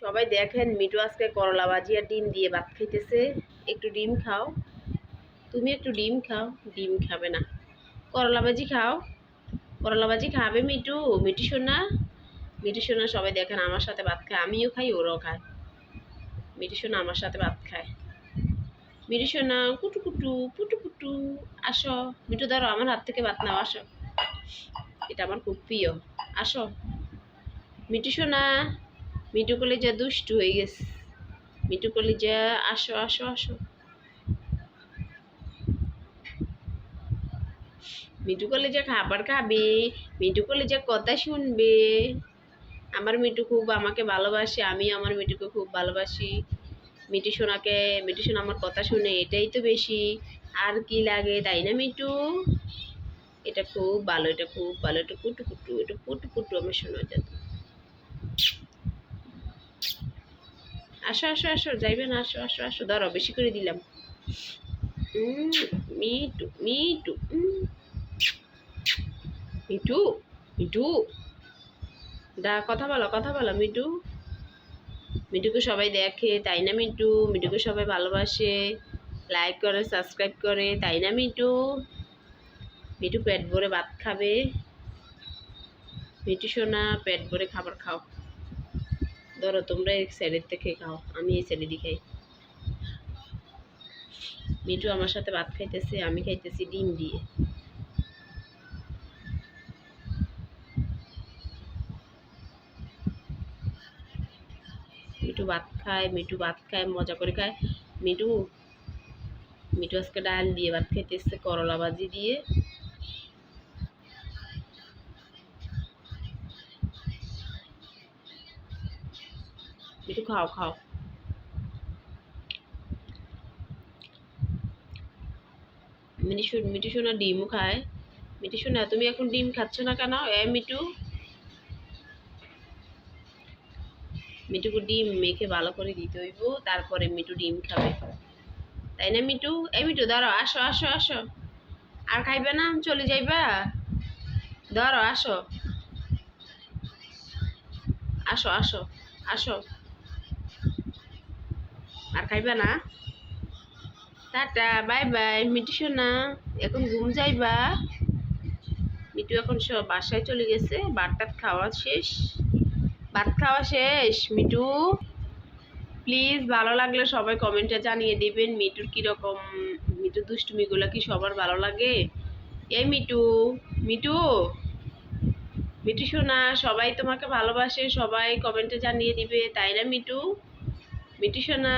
সবাই দেখেন, মিঠু আজকে করলা ভাজি আর ডিম দিয়ে ভাত খাইতেছে। একটু ডিম খাও। তুমি একটু ডিম খাও, ডিম খাবে না। করলা ভাজি খাও। করলা ভাজি খাবে মিঠু। মিঠু সোনা মিঠু সোনা সবাই দেখেন আমার সাথে ভাত খায়, আমিও খাই, ওরাও খায়। মিঠু সোনা আমার সাথে ভাত খায়। মিঠু সোনা, কুটু কুটু, পুটু পুটু, আসো। মিঠু ধরো, আমার হাত থেকে ভাত নাও, আসো। এটা আমার খুব প্রিয়। আসো। মিঠু সোনা মিঠু কলিজা দুষ্টু হয়ে গেছে। মিঠু কলিজা আসো আসো আসো। মিঠু কলিজা খাবার খাবে, মিঠু কলিজা কথা শুনবে। আমার মিটু খুব আমাকে ভালোবাসে, আমি আমার মিটুকে খুব ভালোবাসি। মিটু সোনাকে মিটু সোনা আমার কথা শুনে এটাই তো বেশি। আর কি লাগে, তাই না মিঠু? এটা খুব ভালো, এটা খুব ভালো, এটা কুটু কুটু, এটা পুটু পুটু আমার শোনা যেত আসো আসো আসো, যাইবে না, আসো আসো আসো ধরো বেশি করে দিলাম। Me too me too. মিটু মিটু দা, কথা বলো কথা বলো মিটু মিটুকে সবাই দেখে, তাই না মিটু মিটুকে সবাই ভালোবাসে। লাইক করে সাবস্ক্রাইব করে, তাই না মিটু মিটু পেট ভরে ভাত খাবে। মিটু সোনা, পেট ভরে খাবার খাও। ধরো তোমরা এই সাইডের থেকে খাও, আমি এই সাইডে খাই। মিঠু আমার সাথে ভাত খাইতেছে, আমি খাইতেছি ডিম দিয়ে। মিঠু ভাত খায়, মিঠু ভাত খায়, মজা করে খায়। মিঠু মিঠু আজকে ডাল দিয়ে ভাত খাইতেছে, করলা ভাজি দিয়ে। মিটু খাও খাও। মিটি শোন মিটি সোনা ডিমও খায়। মিটি সোনা তুমি এখন ডিম খাচ্ছ না কেন? এ মিটু মিটুকে ডিম মেখে ভালো করে দিতে হইব, তারপরে মিটু ডিম খাবে। তাই না মিটু এই মিটু ধরো, আসো আসো আসো। আর খাইবে না? চলে যাইবা। ধরো, আসো। আসো আসো আসো। আর খাইবা না? টাটা, বাই বাই, মিটু সোনা। এখন ঘুম যাইবা। মিটু এখন সব বাসায় চলে গেছে। ভাত টাত খাওয়া শেষ। ভাত খাওয়া শেষ, মিটু। প্লিজ, ভালো লাগলে সবাই কমেন্টে জানিয়ে দিবেন মিটুর কীরকম মিটু দুষ্টুমিগুলো কি সবার ভালো লাগে? এই মিটু মিটু। মিটু শোনা সবাই তোমাকে ভালোবাসে, সবাই কমেন্টে জানিয়ে দিবে, তাই না মিটু? মিটু সোনা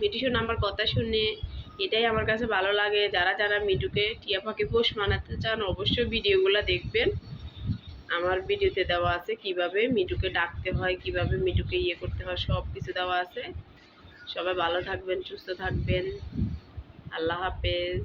মিটু সোনা আমার কথা শুনে এটাই আমার কাছে ভালো লাগে। যারা যারা মিটুকে টিয়া পাখি পোষ মানাতে চান, অবশ্যই ভিডিওগুলো দেখবেন। আমার ভিডিওতে দেওয়া আছে কীভাবে মিটুকে ডাকতে হয়, কীভাবে মিটুকে ইয়ে করতে হয় সব কিছু দেওয়া আছে। সবাই ভালো থাকবেন, সুস্থ থাকবেন। আল্লাহ হাফেজ।